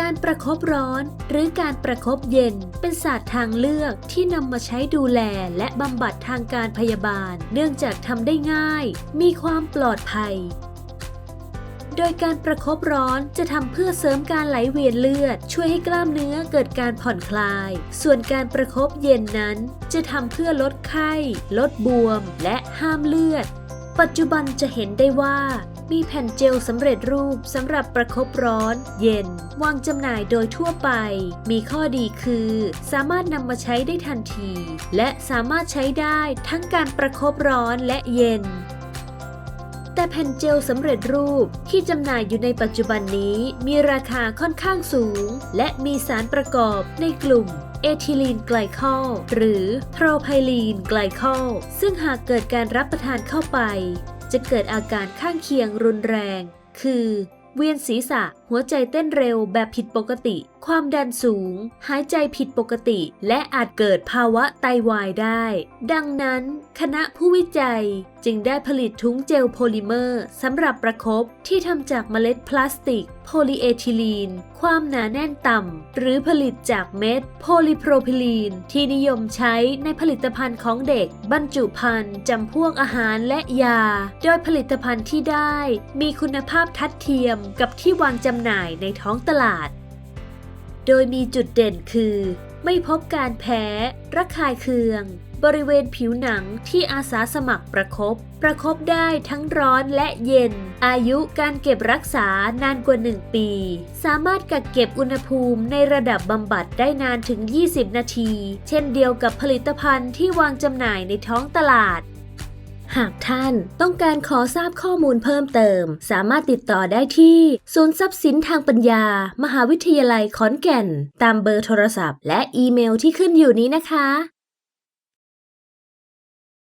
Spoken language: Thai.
การประคบร้อนหรือการประคบเย็น เป็นศาสตร์ทางเลือกที่นำมาใช้ดูแลและบำบัดทางการพยาบาล เนื่องจากทำได้ง่าย มีความปลอดภัย โดยการประคบร้อนจะทำเพื่อเสริมการไหลเวียนเลือด ช่วยให้กล้ามเนื้อเกิดการผ่อนคลาย ส่วนการประคบเย็นนั้น จะทำเพื่อลดไข้ ลดบวม และห้ามเลือด ปัจจุบันจะเห็นได้ว่า มีแผ่นเจลสำเร็จรูปสำหรับประคบร้อน เย็น วางจำหน่ายโดยทั่วไป มีข้อดีคือ สามารถนำมาใช้ได้ทันที และสามารถใช้ได้ทั้งการประคบร้อนและเย็นแต่แผ่นเจลสำเร็จรูปที่จำหน่ายอยู่ในปัจจุบันนี้มีราคาค่อนข้างสูง และมีสารประกอบในกลุ่มเอทิลีนไกลคอลหรือโพรไพลีนไกลคอลซึ่งหากเกิดการรับประทานเข้าไป จะเกิดอาการข้างเคียงรุนแรง คือ เวียนศีรษะ หัวใจเต้นเร็วแบบผิดปกติ ความดันสูง หายใจผิดปกติ และอาจเกิดภาวะไตวายได้ ดังนั้น คณะผู้วิจัยจึงได้ผลิตถุงเจลโพลิเมอร์สำหรับประคบที่ทำจากเมล็ดพลาสติก โพลีเอทิลีน ความหนาแน่นต่ำ หรือผลิตจากเม็ดโพลีโพรพิลีน ที่นิยมใช้ในผลิตภัณฑ์ของเด็ก บรรจุภัณฑ์จำพวกอาหารและยา โดยผลิตภัณฑ์ที่ได้ มีคุณภาพทัดเทียมกับที่วางจำหน่ายในท้องตลาด โดยมีจุดเด่นคือ ไม่พบการแพ้ ระคายเคือง บริเวณผิวหนังที่อาสาสมัครประคบประคบได้ทั้งร้อนและเย็น อายุการเก็บรักษานานกว่า 1 ปี สามารถกักเก็บอุณหภูมิในระดับบำบัดได้นานถึง 20 นาที เช่นเดียวกับผลิตภัณฑ์ที่วางจำหน่ายในท้องตลาดหากท่านต้องการขอทราบข้อมูลเพิ่มเติม สามารถติดต่อได้ที่ศูนย์ทรัพย์สินทางปัญญา มหาวิทยาลัยขอนแก่น ตามเบอร์โทรศัพท์ และอีเมลที่ขึ้นอยู่นี้นะคะ